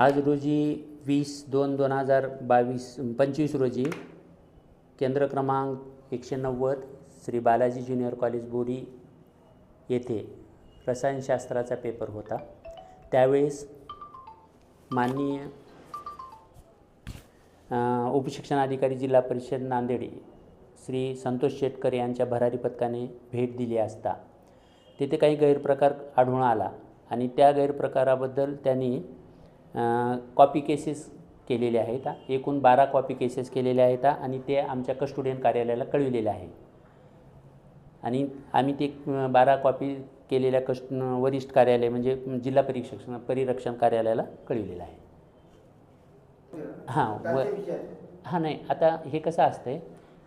आज रोजी वीस दोन दोन हजार बावीस पंचवीस रोजी केंद्र क्रमांक एकशे नव्वद श्री बालाजी ज्युनियर कॉलेज बोरी येथे रसायनशास्त्राचा पेपर होता. त्यावेळेस माननीय उपशिक्षण उपशिक्षणाधिकारी जिल्हा परिषद नांदेड श्री संतोष शेटकर यांच्या भरारी पथकाने भेट दिली असता. तिथे काही गैरप्रकार आढळून आला आणि त्या गैरप्रकाराबद्दल त्यांनी कॉपी केसेस केलेले आहेत एकूण बारा कॉपी केसेस केलेले आहेत आणि ते आमच्या कस्टोडियन कार्यालयाला कळविलेले आहे. आणि आम्ही ते बारा कॉपी केलेल्या कस्ट वरिष्ठ कार्यालय म्हणजे जिल्हा परीक्षण परिरक्षण कार्यालयाला कळविलेलं आहे. हां व हां नाही आता हे कसं असतंय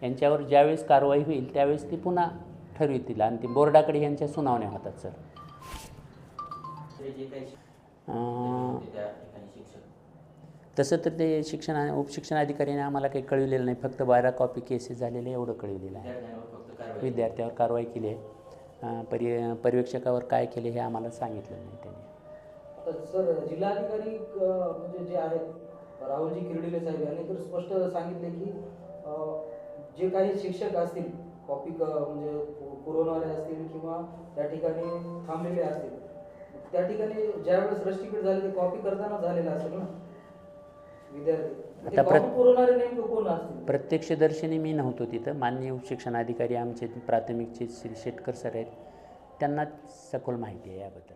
यांच्यावर ज्यावेळेस कारवाई होईल त्यावेळेस ती पुन्हा ठरवितील आणि ती बोर्डाकडे यांच्या सुनावण्या होतात सर. तसं तर ते शिक्षण उपशिक्षणाधिकाऱ्याने आम्हाला काही कळविलेलं नाही. फक्त बारा कॉपी केसेस झालेले एवढं कळविलेलं आहे. विद्यार्थ्यांवर कारवाई केली. आहे. परि पर्यवेक्षकावर काय केले हे आम्हाला सांगितलं नाही त्यांनी. सर जिल्हाधिकारी म्हणजे जे आहेत राहुलजी किर्डिले साहेब यांनी तर स्पष्ट सांगितले की जे काही शिक्षक असतील कॉपी क- म्हणजे पुरवणारे असतील किंवा त्या ठिकाणी थांबलेले असतील त्या ठिकाणी ज्यावेळेस रस्टिकेट झाले ते कॉपी करताना झालेलं असेल ना? विद्यार्थी. ते आता प्रत- कॉपी पुरवणारे नेमकं कोण असतील? प्रत्यक्षदर्शनी मी नव्हतो तिथं. माननीय शिक्षणाधिकारी आमचे प्राथमिकचे श्री शेटकर सर आहेत. त्यांना सखोल माहिती आहे याबद्दल.